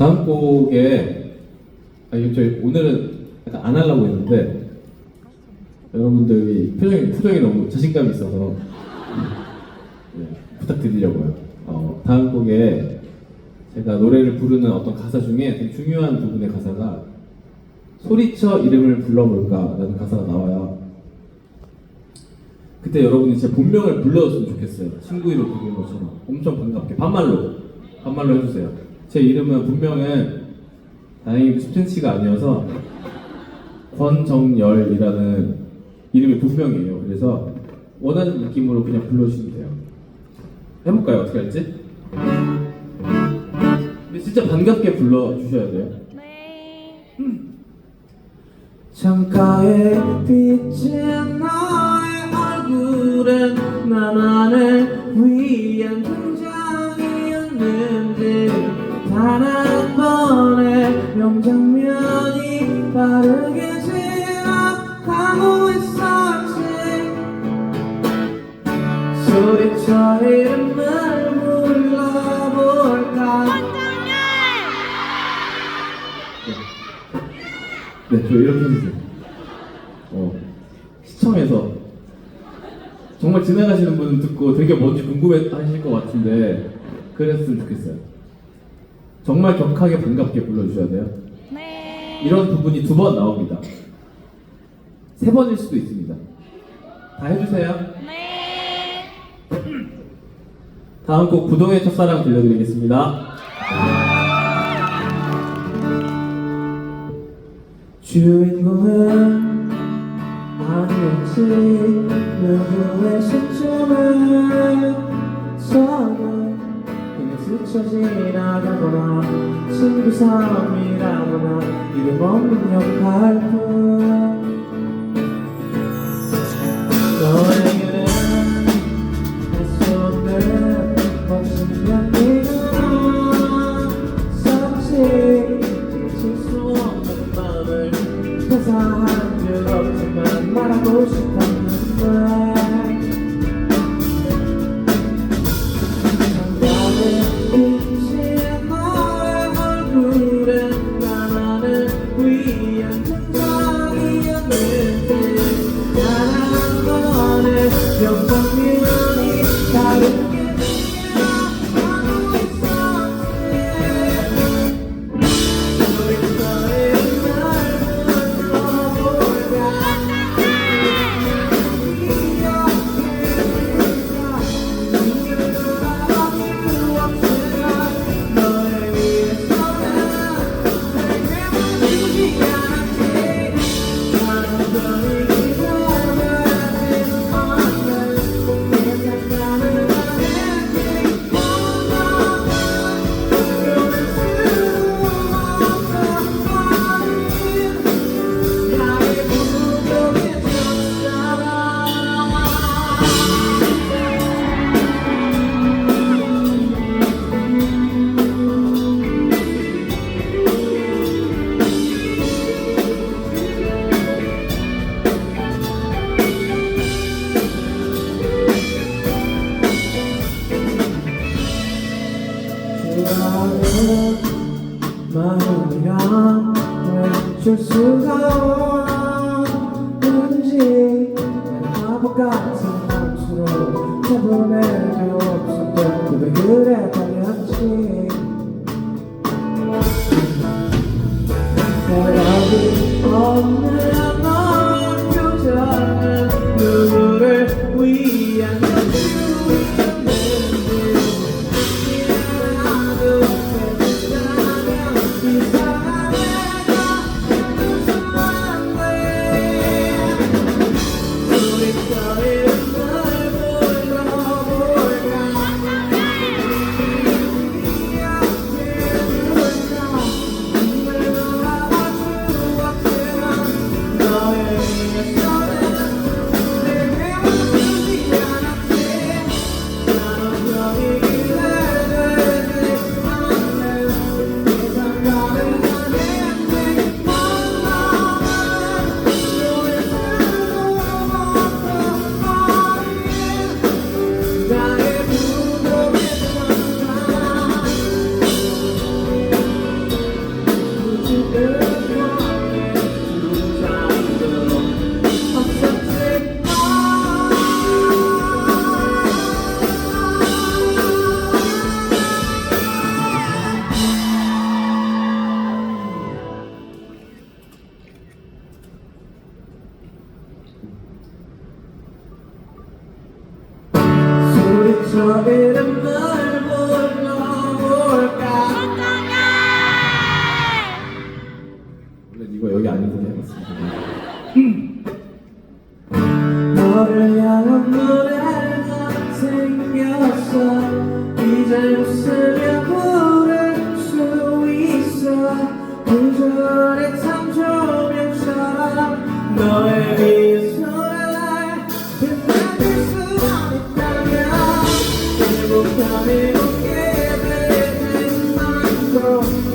곡에 아 이거 저희 오늘은 약간 안 하려고 했는데 여러분들이 표정이 표정이 너무 자신감이 있어서 네, 부탁드리려고요. 어, 다음 곡에 제가 노래를 부르는 어떤 가사 중에 되게 중요한 부분의 가사가 소리쳐 이름을 불러볼까라는 가사가 나와요. 그때 여러분이 제 본명을 불러줬으면 좋겠어요. 친구 이름 부르는 것처럼 엄청 반갑게 반말로 반말로 해주세요. 제 이름은 본명은 다행히 10cm가 아니어서 권정열이라는 이름이 본명이에요. 그래서 원하는 느낌으로 그냥 불러주시면 돼요. 해볼까요? 어떻게 할지? 근데 진짜 반갑게 불러주셔야 돼요. 네. 창가에 비친 너의 얼굴은 나만을 위한 명장면이 빠르게 지나가고 있었지 소리쳐 이름을 불러볼까 네, 저 이렇게 해주세요. 어, 시청에서 정말 지나가시는 분 듣고 되게 뭔지 궁금해 하실 것 같은데 그랬으면 좋겠어요. 정말 격하게 반갑게 불러주셔야 돼요. 네. 이런 부분이 두 번 나옵니다. 세 번일 수도 있습니다. 다 해주세요. 네. 다음 곡 부동의 첫사랑 들려드리겠습니다. 주인공은 아니었지 누구의 시점에 서는 그냥 스쳐 지 친구 사람이라거나 이름 없는 역할뿐. 너에게는 할수 없는 멋진 지칠 수 없는 마음을 회사한 적 없지만 말하고 싶었 멈출 수가 없는지 난 바보 같은 맘수로 해본 애도 없었던 왜 그래 버렸지. 대답이 없는 저 이름 널 불러볼까? 천장에 원래 이거 여기 아닌데 해봤습니다 너를 향한 노 있